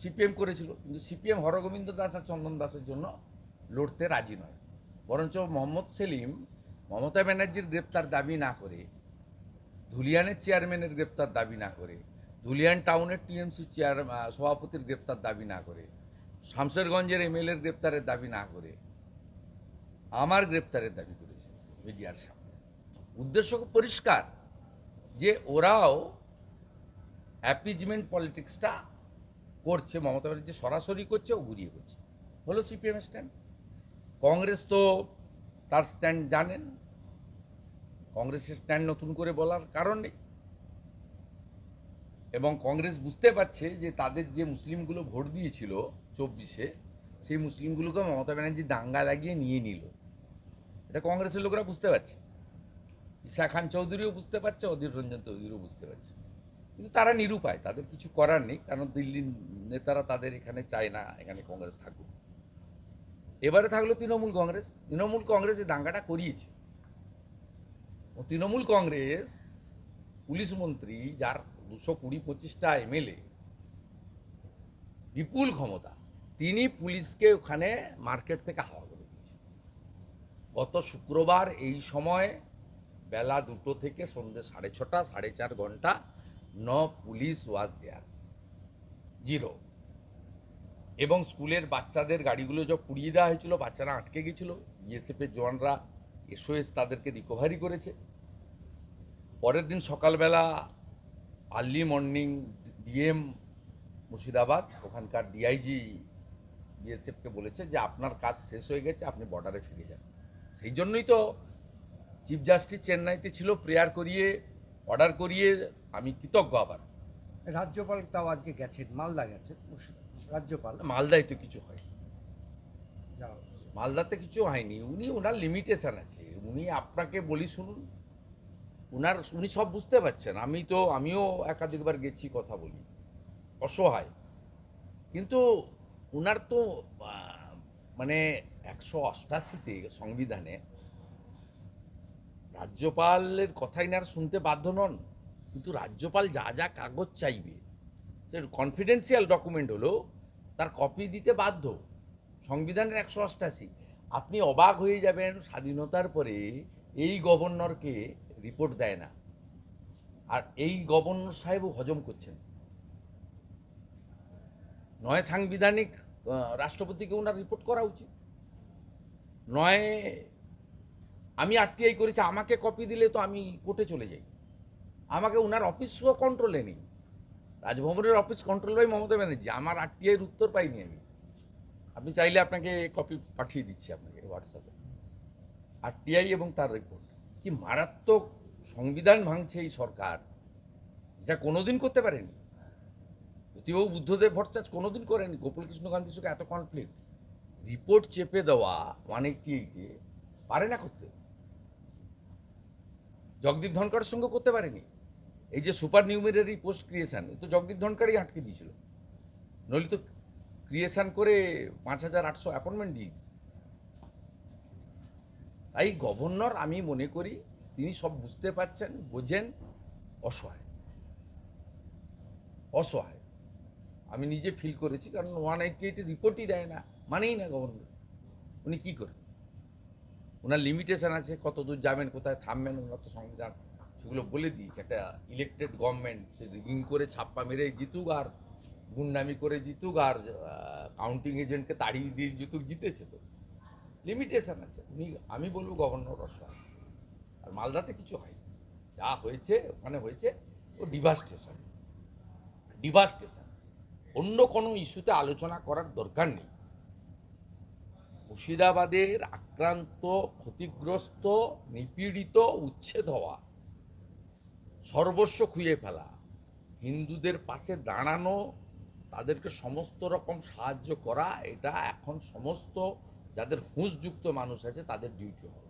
CPM করেছিল, কিন্তু CPM Hargobinda Das আর চন্দন দাসের জন্য লড়তে রাজি নয়। বরঞ্চ মোহাম্মদ সেলিম মমতা ব্যানার্জির গ্রেপ্তার দাবি না করে, ধুলিয়ানের চেয়ারম্যানের গ্রেপ্তার দাবি না করে, ধুলিয়ান টাউনের টিএমসি চেয়ার সভাপতির গ্রেপ্তার দাবি না করে, শামশেরগঞ্জের এমএলএর গ্রেপ্তারের দাবি না করে, আমার গ্রেপ্তারের দাবি করেছে মিডিয়ার সামনে। উদ্দেশ্য পরিষ্কার যে ওরাও অ্যাপিজমেন্ট পলিটিক্সটা করছে, মমতা ব্যানার্জি সরাসরি করছে, ও ঘুরিয়ে করছে। হলো সিপিএম স্ট্যান্ড। কংগ্রেস তো তার স্ট্যান্ড জানেন। কংগ্রেসের স্ট্যান্ড নতুন করে বলার কারণ নেই। এবং কংগ্রেস বুঝতে পারছে যে তাদের যে মুসলিমগুলো ভোট দিয়েছিল চব্বিশে, সেই মুসলিমগুলোকে মমতা ব্যানার্জি দাঙ্গা লাগিয়ে নিয়ে নিল। এটা কংগ্রেসের লোকরা বুঝতে পারছে। ঈশা খান চৌধুরীও বুঝতে পারছে, অধীর রঞ্জন চৌধুরীও বুঝতে পারছে। কিন্তু তারা নিরুপায়, তাদের কিছু করার নেই, কারণ দিল্লির নেতারা তাদের এখানে চায় না, এখানে কংগ্রেস থাকুক। এবারে থাকল তৃণমূল কংগ্রেস। তৃণমূল কংগ্রেস এই দাঙ্গাটা করিয়েছে। ও তৃণমূল কংগ্রেস, পুলিশ মন্ত্রী যার দুশো কুড়ি পঁচিশটা এমএলএ বিপুল ক্ষমতা, তিনি পুলিশকে ওখানে মার্কেট থেকে হাওয়া করে দিয়েছে। গত শুক্রবার এই সময় বেলা দুটো থেকে সন্ধ্যে সাড়ে ছটা, সাড়ে চার ঘণ্টা ন পুলিশ ওয়াজ দেয়ার জিরো এবং স্কুলের বাচ্চাদের গাড়িগুলো সব পুড়িয়ে দেওয়া হয়েছিল, বাচ্চারা আটকে গেছিল বিএসএফের জওয়ানরা এসওএস তাদেরকে রিকভারি করেছে। পরের দিন সকালবেলা আর্লি মর্নিং ডিএম মুর্শিদাবাদ, ওখানকার ডিআইজি বিএসএফকে বলেছে যে, আপনার কাজ শেষ হয়ে গেছে, আপনি বর্ডারে ফিরে যান। সেই জন্যই তো চিফ জাস্টিস চেন্নাইতে ছিল প্রেয়ার করিয়ে অর্ডার করিয়ে আমি কৃতজ্ঞ আবার। রাজ্যপাল তাও আজকে গেছেন মালদা গেছেন? রাজ্যপাল? মালদায় তো কিছু হয় মালদাতে কিছু হয়নি। উনি ওনার লিমিটেশন আছে। উনি আপনাকে বলি শুনুন। উনার উনি সব বুঝতে পারছেন। আমি তো আমিও একাধিকবার গেছি কথা বলি। অসহায়। কিন্তু উনার তো মানে একশো অষ্টাশিতে সংবিধানে রাজ্যপালের কথাই না শুনতে বাধ্য নন, কিন্তু রাজ্যপাল যা যা কাগজ চাইবে, সে কনফিডেন্সিয়াল ডকুমেন্ট হলো, তার কপি দিতে বাধ্য। সংবিধানের একশো অষ্টাশি। আপনি অবাক হয়ে যাবেন, স্বাধীনতার পরে এই গভর্নরকে রিপোর্ট দেয় না। আর এই গভর্নর সাহেবও হজম করছেন। নয় সাংবিধানিক রাষ্ট্রপতিকে ওনার রিপোর্ট করা উচিত। নয় আমি আরটিআই করেছি, আমাকে কপি দিলে তো আমি কোর্টে চলে যাই। আমাকে ওনার অফিসও কন্ট্রোলে নেই। রাজভবনের office control by Mamata Banerjee, আমার আরটিআইয়ের উত্তর পাইনি আমি। আপনি চাইলে আপনাকে কপি পাঠিয়ে দিচ্ছি আপনাকে হোয়াটসঅ্যাপে আরটিআই এবং তার রিপোর্ট কি মারাত্মক সংবিধান ভাঙছে এই সরকার। এটা কোনোদিন করতে পারেনি। জ্যোতিবাবু বুদ্ধদেব ভট্টাচার্য কোনোদিন করেনি গোকুল কৃষ্ণ গান্ধীর সঙ্গে এত কনফ্লিক্ট রিপোর্ট চেপে দেওয়া ওয়ান এইটটি এইটে পারে না করতে। জগদীপ ধনকরের সঙ্গে করতে পারেনি। এই যে সুপার নিউমেরারি পোস্ট ক্রিয়েশন তো জগদীপ ধনকরই আটকে দিয়েছিল। নইলে তো ক্রিয়েশন করে পাঁচ হাজার আটশো অ্যাপয়েন্টমেন্ট দিয়ে তাই গভর্নর আমি মনে করি, তিনি সব বুঝতে পারছেন, বোঝেন, অসহায়। অসহায়। আমি নিজে ফিল করেছি, কারণ ওয়ান এইটি এইটের রিপোর্টই দেয় না, মানেই না গভর্নর। উনি কী করেন ওনার লিমিটেশন আছে, কত দূর যাবেন, কোথায় থামবেন, ওনার তো সংবিধান, সেগুলো বলে দিয়েছে। একটা ইলেকটেড গভর্নমেন্ট সে রিগিং করে ছাপ্পা মেরে জিতুক আর গুন্ডামি করে জিতুক আর কাউন্টিং এজেন্টকে তাড়িয়ে দিয়ে জিতুক, জিতেছে তো। লিমিটেশন আছে। উনি, আমি বলব গভর্নর অসহায়। আর মালদাতে কিছু হয় যা হয়েছে, ওখানে হয়েছে, ও ডিভাস্টেশন ডিভাস্টেশন অন্য কোনো ইস্যুতে আলোচনা করার দরকার নেই। মুর্শিদাবাদের আক্রান্ত, ক্ষতিগ্রস্ত, নিপীড়িত, উচ্ছেদ হওয়া, সর্বস্ব খুঁজে ফেলা, হিন্দুদের পাশে দাঁড়ানো, তাদেরকে সমস্ত রকম সাহায্য করা, এটা এখন সমস্ত যাদের হুঁশযুক্ত মানুষ আছে, তাদের ডিউটি হবে।